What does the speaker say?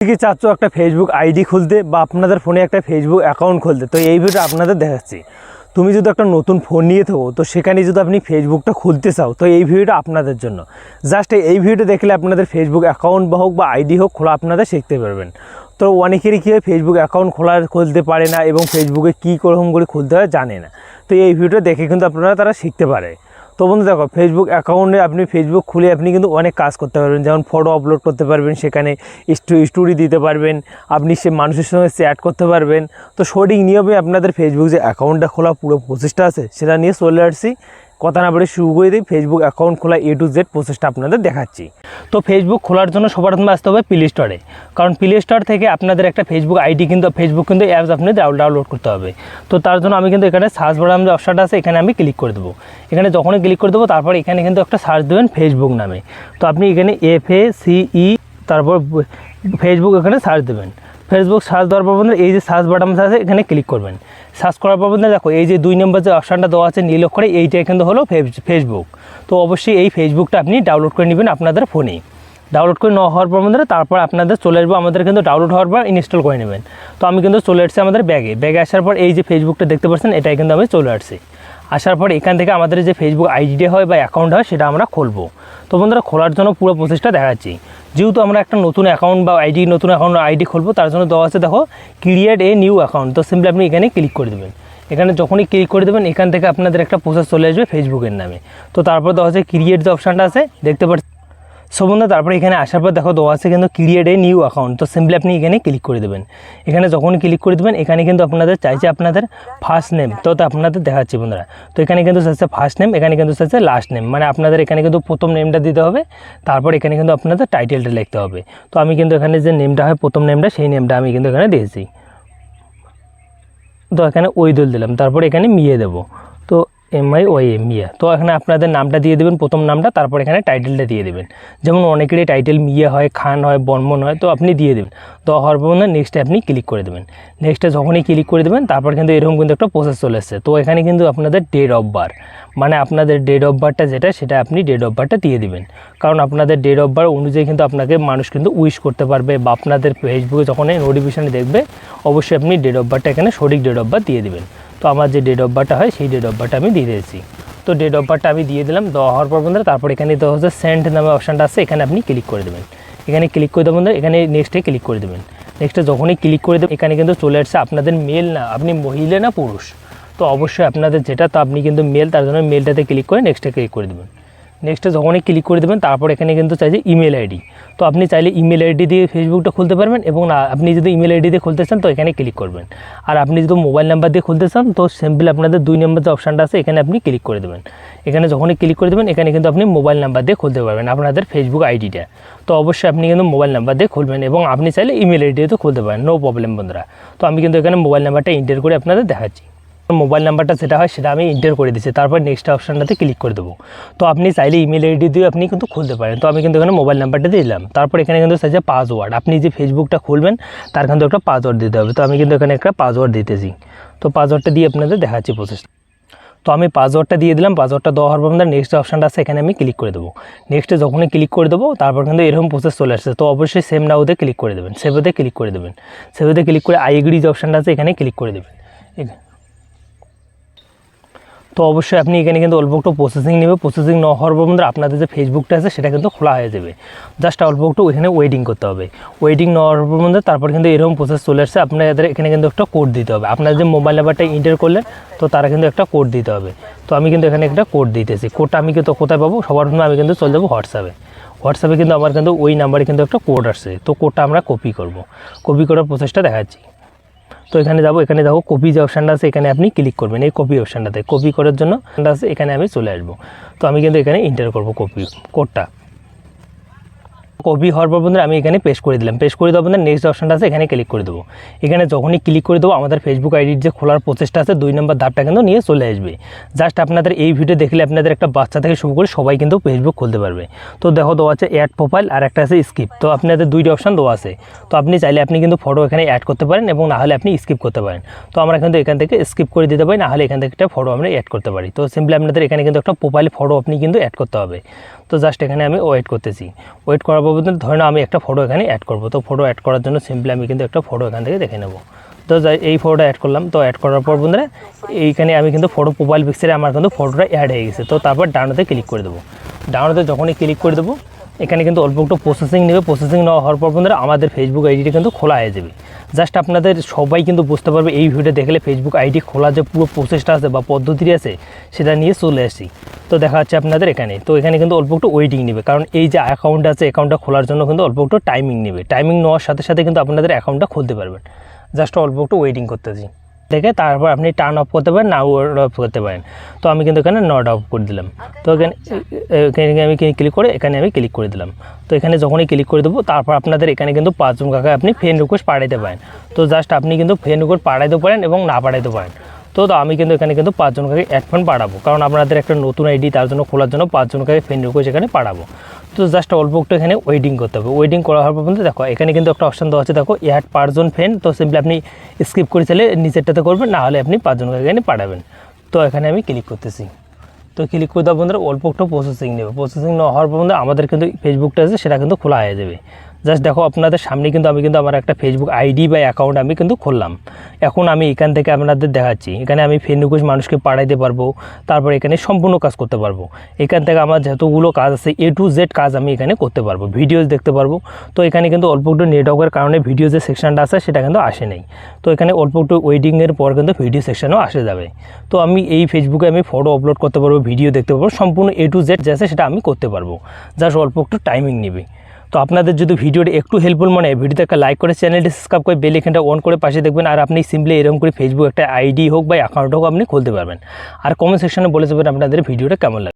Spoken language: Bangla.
কি চাচ্ছ একটা ফেসবুক আইডি খুলতে বা আপনাদের ফোনে একটা ফেসবুক অ্যাকাউন্ট খুলতে, তো এই ভিডিওটা আপনাদের দেখাচ্ছি। তুমি যদি একটা নতুন ফোন নিয়ে থাকো, তো সেখানে যদি আপনি ফেসবুকটা খুলতে চাও, তো এই ভিডিওটা আপনাদের জন্য। জাস্ট এই ভিডিওটা দেখলে আপনাদের ফেসবুক অ্যাকাউন্ট বা হোক বা আইডি হোক খোলা আপনারা শিখতে পারবেন। তো অনেকেরই কী হয় ফেসবুক অ্যাকাউন্ট খোলা খুলতে পারে না এবং ফেসবুকে কী রকম করে খুলতে হয় জানে না। তো এই ভিডিওটা দেখে কিন্তু আপনারা তারা শিখতে পারে। তো বন্ধু দেখো ফেসবুক অ্যাকাউন্টে আপনি ফেসবুক খুলে আপনি কিন্তু অনেক কাজ করতে পারবেন। যেমন ফটো আপলোড করতে পারবেন, সেখানে স্টোরি দিতে পারবেন, আপনি সে মানুষের সঙ্গে চ্যাট করতে পারবেন। তো সঠিক নিয়মে আপনাদের ফেসবুক যে অ্যাকাউন্টটা খোলা পুরো প্রচেষ্টা আছে, সেটা নিয়ে চলে আসছি। কথা না বলে শুরু করে দিই। ফেসবুক অ্যাকাউন্ট খোলা এ টু জেড প্রসেসটা আপনাদের দেখাচ্ছি। তো ফেসবুক খোলার জন্য সবার প্রথমে আসতে হবে প্লে স্টোরে কারণ প্লে স্টোর থেকে আপনাদের একটা ফেসবুক আইডি কিন্তু ফেসবুক কিন্তু অ্যাপস আপনি ডাউনলোড করতে হবে। তো তার জন্য আমি কিন্তু এখানে সার্চ বাড়াম যে অপশানটা আছে, এখানে আমি ক্লিক করে দেবো। এখানে যখনই ক্লিক করে দেবো, তারপর এখানে কিন্তু একটা সার্চ দেবেন ফেসবুক নামে। তো আপনি এখানে এফ এ সিই তারপর ফেসবুক এখানে সার্চ দেবেন। ফেসবুক সার্চ দেওয়ার পর বন্ধুরা, এই যে সার্চ বাটন আছে, এখানে ক্লিক করবেন। সার্চ করার পর দেখো, এই যে দুই নম্বর যে অপশানটা দেওয়া আছে নীল করে এইটাই কিন্তু হলো ফেস- ফেসবুক তো অবশ্যই এই ফেসবুকটা আপনি ডাউনলোড করে নেবেন আপনাদের ফোনে ডাউনলোড করে নেওয়া হওয়ার পর মধ্যে তারপর আপনাদের চলে আসব, আমাদের কিন্তু ডাউনলোড হওয়ার পর ইনস্টল করে নেবেন। তো আমি কিন্তু চলে আসছি আমাদের ব্যাগে ব্যাগে আসার পর এই যে ফেসবুকটা দেখতে পাচ্ছেন, এটাই কিন্তু আমি চলে আসছি। আসার পর এখান থেকে আমাদের যে ফেসবুক আইডি হয় বা অ্যাকাউন্ট হয়, সেটা আমরা খুলবো। তো বন্ধুরা, খোলার জন্য পুরো প্রসেসটা দেখাচ্ছি। যেহেতু আমরা একটা নতুন অ্যাকাউন্ট বা আইডি নতুন অ্যাকাউন্ট আইডি খুলবো, তার জন্য দেওয়া আছে, দেখো ক্রিয়েট এ নিউ অ্যাকাউন্ট তো সিম্পলি আপনি এখানে ক্লিক করে দেবেন। এখানে যখনই ক্লিক করে দেবেন, এখান থেকে আপনাদের একটা প্রসেস চলে আসবে ফেসবুকের নামে। তো তারপর দেওয়া আছে ক্রিয়েট যে অপশানটা আছে। দেখতে পাচ্ছেন সো বন্ধু, তারপরে এখানে আসার পর দেখো, দেওয়া আছে কিন্তু ক্রিয়েট এ নিউ অ্যাকাউন্ট তো সিম্পলি আপনি এখানে ক্লিক করে দেবেন। এখানে যখন ক্লিক করে দেবেন, এখানে কিন্তু আপনাদের চাইছে আপনাদের ফার্স্ট নেম তো আপনাদের দেখাচ্ছি, বন্ধুরা। তো এখানে কিন্তু চাইছে ফার্স্ট নেম এখানে কিন্তু চাইছে লাস্ট নেম মানে আপনাদের এখানে কিন্তু প্রথম নেমটা দিতে হবে, তারপর এখানে কিন্তু আপনাদের টাইটেলটা লিখতে হবে। তো আমি কিন্তু এখানে যে নেমটা হয়, প্রথম নেমটা সেই নেমটা আমি কিন্তু এখানে দিয়েছি। তো এখানে ওই দোল দিলাম। তারপর এখানে মিয়ে দেবো। তো এম আই ওয়াই এম মিয়া তো এখানে আপনাদের নামটা দিয়ে দেবেন, প্রথম নামটা, তারপর এখানে টাইটেলটা দিয়ে দেবেন। যেমন অনেকেরই টাইটেল মিয়ে হয়, খান হয়, বর্মন হয়, তো আপনি দিয়ে দেবেন। তো হওয়ার পর নেক্সটে আপনি ক্লিক করে দেবেন। নেক্সটে যখনই ক্লিক করে দেবেন, তারপর কিন্তু এরকম কিন্তু একটা প্রসেস চলে এসছে তো এখানে কিন্তু আপনাদের ডেট অফ বার মানে আপনাদের ডেট অফ বারটা যেটা, সেটা আপনি ডেট অফ বারটা দিয়ে দিবেন। কারণ আপনাদের ডেট অফ বার অনুযায়ী কিন্তু আপনাকে মানুষ কিন্তু উইশ করতে পারবে বা আপনাদের ফেসবুকে যখন নোটিফিকেশানে দেখবে, অবশ্যই আপনি ডেট অফ বারটা এখানে সঠিক ডেট অফ বার দিয়ে দিবেন। তো আমার যে ডেট অফ বারটা হয়, সেই ডেট অফ বারটা আমি দিয়ে দিয়েছি। তো ডেট অফ বারটা আমি দিয়ে দিলাম, দেওয়া হওয়ার পর বন্ধুরা, তারপর এখানে দেওয়া হচ্ছে সেন্ড নামে অপশানটা আছে, এখানে আপনি ক্লিক করে দেবেন। এখানে ক্লিক করে দেবেন বন্ধুরা, এখানে নেক্সটে ক্লিক করে দেবেন। নেক্সটে যখনই ক্লিক করে দেবেন, এখানে কিন্তু চলে আসছে আপনাদের মেল না, আপনি মহিলা না পুরুষ। তো অবশ্যই আপনাদের যেটা, তো আপনি কিন্তু মেল তার জন্য মেলটাতে ক্লিক করে নেক্সটে ক্লিক করে দেবেন। নেক্সটে যখনই ক্লিক করে দেবেন, তারপর এখানে কিন্তু চাইছে ইমেল আইডি তো আপনি চাইলে ইমেল আইডি দিয়ে ফেসবুকটা খুলতে পারবেন এবং আপনি যদি ইমেল আইডি দিয়ে খুলতে চান, তো এখানে ক্লিক করবেন। আর আপনি যদি মোবাইল নাম্বার দিয়ে খুলতে চান, তো সিম্পল আপনাদের দুই নম্বর যে অপশানটা আছে, এখানে আপনি ক্লিক করে দেবেন। এখানে যখনই ক্লিক করে দেবেন, এখানে কিন্তু আপনি মোবাইল নাম্বার দিয়ে খুলতে পারবেন আপনাদের ফেসবুক আইডিটা তো অবশ্যই আপনি কিন্তু মোবাইল নাম্বার দিয়ে খুলবেন এবং আপনি চাইলে ইমেল আইডি তো খুলতে পারেন নো প্রবলেম বন্ধুরা। তো আমি কিন্তু এখানে মোবাইল নাম্বারটা এন্টার করে আপনাদের দেখাচ্ছি। মোবাইল নাম্বারটা যেটা হয়, সেটা আমি এন্টার করে দিচ্ছি তারপর নেক্সট অপশানটাতে ক্লিক করে দেবো। তো আপনি চাইলে ইমেল আইডি দিয়ে আপনি কিন্তু খুলতে পারেন। তো আমি কিন্তু এখানে মোবাইল নাম্বারটা দিলাম। তারপর এখানে কিন্তু চাইছে পাসওয়ার্ড আপনি যে ফেসবুকটা খুলবেন, তার কিন্তু একটা পাসওয়ার্ড দিতে হবে। তো আমি কিন্তু এখানে একটা পাসওয়ার্ড দিতেছি। তো পাসওয়ার্ডটা দিয়ে আপনাদের দেখাচ্ছি প্রসেস তো আমি পাসওয়ার্ডটা দিয়ে দিলাম। পাসওয়ার্ডটা দেওয়া হওয়ার পর আমাদের নেক্সট অপশানটা আছে, এখানে আমি ক্লিক করে দেবো। নেক্সটে যখনই ক্লিক করে দেবো, তারপর কিন্তু এরকম প্রসেস চলে আসছে। তো অবশ্যই সেম নাওতে ক্লিক করে দেবেন। সেভেতে ক্লিক করে দেবেন। সেভেতে ক্লিক করে আই এগ্রি যে অপশানটা আছে, এখানে ক্লিক করে দেবেন। তো অবশ্যই আপনি এখানে কিন্তু অল্প একটু প্রসেসিং নেবে। প্রসেসিং না হওয়ার পর বন্ধুরা আপনাদের যে ফেসবুকটা আছে, সেটা কিন্তু খোলা হয়ে যাবে। জাস্ট অল্প একটু ওইখানে ওয়েটিং করতে হবে। ওয়েটিং না হওয়ার পর বন্ধুরা তারপর কিন্তু এরকম প্রসেস চলে আসছে। আপনাদের এখানে কিন্তু একটা কোড দিতে হবে। আপনার যে মোবাইল নাম্বারটা এন্টার করলেন, তো তারা কিন্তু একটা কোড দিতে হবে। তো আমি কিন্তু এখানে একটা কোড দিতেছি। কোডটা আমি কিন্তু কোথায় পাবো? সবার প্রথমে আমি কিন্তু চলে যাব হোয়াটসঅ্যাপে হোয়াটসঅ্যাপে কিন্তু আমার কিন্তু ওই নাম্বারে কিন্তু একটা কোড আসছে। তো কোডটা আমরা কপি করব। কপি করার প্রসেসটা দেখাচ্ছি। তো এখানে যাব এখানে যাব কপি যে অপশানটা আছে, এখানে আপনি ক্লিক করবেন। এই কপি অপশানটাতে কপি করার জন্য আছে, এখানে আমি চলে আসব। তো আমি কিন্তু এখানে ইন্টার করব কপি কোডটা কপি হওয়ার পর বন্ধুরা আমি এখানে পেস্ট করে দিলাম। পেস্ট করে দেওয়ার পর নেক্সট অপশানটা আছে, এখানে ক্লিক করে দেবো। এখানে যখনই ক্লিক করে দেবো, আমাদের ফেসবুক আইডির যে খোলার প্রচেষ্টা আছে, দুই নম্বর ধাপটা কিন্তু নিয়ে চলে আসবে। জাস্ট আপনাদের এই ভিডিও দেখলে আপনাদের একটা বাচ্চা থেকে শুরু করে সবাই কিন্তু ফেসবুক খুলতে পারবে। তো দেখো, দেওয়া আছে অ্যাড প্রোফাইল আর একটা আছে স্কিপ তো আপনাদের দুইটি অপশান দেওয়া আছে। তো আপনি চাইলে আপনি কিন্তু ফটো এখানে অ্যাড করতে পারেন এবং না হলে আপনি স্কিপ করতে পারেন। তো আমরা কিন্তু এখান থেকে স্কিপ করে দিতে পারি, না হলে এখান থেকে একটা ফটো আমরা অ্যাড করতে পারি। তো সিম্পলি আপনাদের এখানে কিন্তু একটা প্রোফাইল ফটো আপনি কিন্তু অ্যাড করতে হবে। তো জাস্ট এখানে আমি ওয়েট করতেছি। ওয়েট করার পর পর্যন্ত ধরে নাও আমি একটা ফটো এখানে অ্যাড করব। তো ফটো অ্যাড করার জন্য সিম্পলি আমি কিন্তু একটা ফটো এখান থেকে দেখে নেব। তো এই ফটোটা অ্যাড করলাম। তো অ্যাড করার পর বন্ধুরা, এইখানে আমি কিন্তু ফটো প্রোফাইল পিকচারে আমার কিন্তু ফটোটা অ্যাড হয়ে গেছে। তো তারপর ডাউনতে ক্লিক করে দেবো। ডাউনতে যখনই ক্লিক করে দেবো, এখানে কিন্তু অল্প একটু প্রসেসিং নেবে। প্রসেসিং নেওয়া হওয়ার পর বন্ধুরা, আমাদের ফেসবুক আইডিটা কিন্তু খোলা হয়ে যাবে। জাস্ট আপনাদের সবাই কিন্তু বুঝতে পারবে এই ভিডিও দেখলে ফেসবুক আইডি খোলা যে পুরো প্রসেসটা আছে বা পদ্ধতিটি আছে, সেটা নিয়ে চলে আসি। তো দেখা যাচ্ছে আপনাদের এখানে। তো এখানে কিন্তু অল্প একটু ওয়েটিং নেবে। কারণ এই যে অ্যাকাউন্ট আছে অ্যাকাউন্টটা খোলার জন্য কিন্তু অল্প একটু টাইমিং নেবে। টাইমিং নেওয়ার সাথে সাথে কিন্তু আপনাদের অ্যাকাউন্টটা খুলতে পারবেন। জাস্ট অল্প একটু ওয়েটিং করতেছি। দেখে তারপর আপনি টার্ন অফ করতে পারেন না অফ করতে পারেন। তো আমি কিন্তু এখানে নট অফ করে দিলাম। তো এখানে আমি ক্লিক করে, এখানে আমি ক্লিক করে দিলাম। তো এখানে যখনই ক্লিক করে দেবো, তারপর আপনাদের এখানে কিন্তু পাঁচজন কাকা আপনি ফ্রেন্ড রিকোয়েস্ট পাঠাইতে পারেন। তো জাস্ট আপনি কিন্তু ফ্রেন্ড রিকোয়েস্ট পাঠাইতে পারেন এবং না পাঠাইতে পারেন। তো তো আমি কিন্তু এখানে কিন্তু পাঁচজন কাকে অ্যাড ফোন পাঠাবো। কারণ আপনাদের একটা নতুন আইডি তার জন্য খোলার জন্য পাঁচজন কাকে ফ্রেন্ড রিকোয়েস্ট এখানে পাঠাবো। তো জাস্ট অল্প একটু এখানে ওয়েডিং করতে হবে। ওয়েডিং করা হওয়ার পর পর্যন্ত দেখো, এখানে কিন্তু একটা অপশন দেওয়া আছে, দেখো অ্যাড পাঁচজন ফ্রেন্ড তো সিম্পলি আপনি স্কিপ করে চাইলে নিচেরটাতে করবেন, না হলে আপনি পাঁচজনকে এখানে পাঠাবেন। তো এখানে আমি ক্লিক করতেছি। তো ক্লিক করে দেওয়া বন্ধুরা অল্প একটু প্রসেসিং নেবে। প্রসেসিং না হওয়ার পর আমাদের কিন্তু ফেসবুকটা আছে, সেটা কিন্তু খোলা হয়ে যাবে। জাস্ট দেখো, আপনাদের সামনে কিন্তু আমি কিন্তু আমার একটা ফেসবুক আইডি বা অ্যাকাউন্ট আমি কিন্তু খুললাম। এখন আমি এখান থেকে আপনাদের দেখাচ্ছি। এখানে আমি রিকোয়েস্ট মানুষকে পাঠাইতে পারব, তারপর এখানে সম্পূর্ণ কাজ করতে পারব। এখান থেকে আমার যতগুলো কাজ আছে এ টু জেড কাজ আমি এখানে করতে পারব ভিডিওস দেখতে পারব। তো এখানে কিন্তু অল্প একটু নেটওয়ার্কের কারণে ভিডিও যে সেকশনটা আছে, সেটা কিন্তু আসে নেই। তো এখানে অল্প একটু ওয়েডিংয়ের পর কিন্তু ভিডিও সেকশনও আসে যাবে। তো আমি এই ফেসবুকে আমি ফটো আপলোড করতে পারব ভিডিও দেখতে পারব, সম্পূর্ণ এ টু জেড যে আছে, সেটা আমি করতে পারব। জাস্ট অল্প একটু টাইমিং নেবে। তো আপনাদের যদি ভিডিওটি একটু হেল্পফুল মনে হয়, ভিডিওতে একটা লাইক করে চ্যানেলটি সাবস্ক্রাইব করে বেল এখানটা অন করে পাশে দেখবেন, আর আপনি সিম্পলি এরকম করে ফেসবুক একটা আইডি হোক বা অ্যাকাউন্ট হোক আপনি খুলতে পারবেন। আর কমেন্ট সেকশনে বলে দেবেন আপনাদের ভিডিওটা কেমন লাগে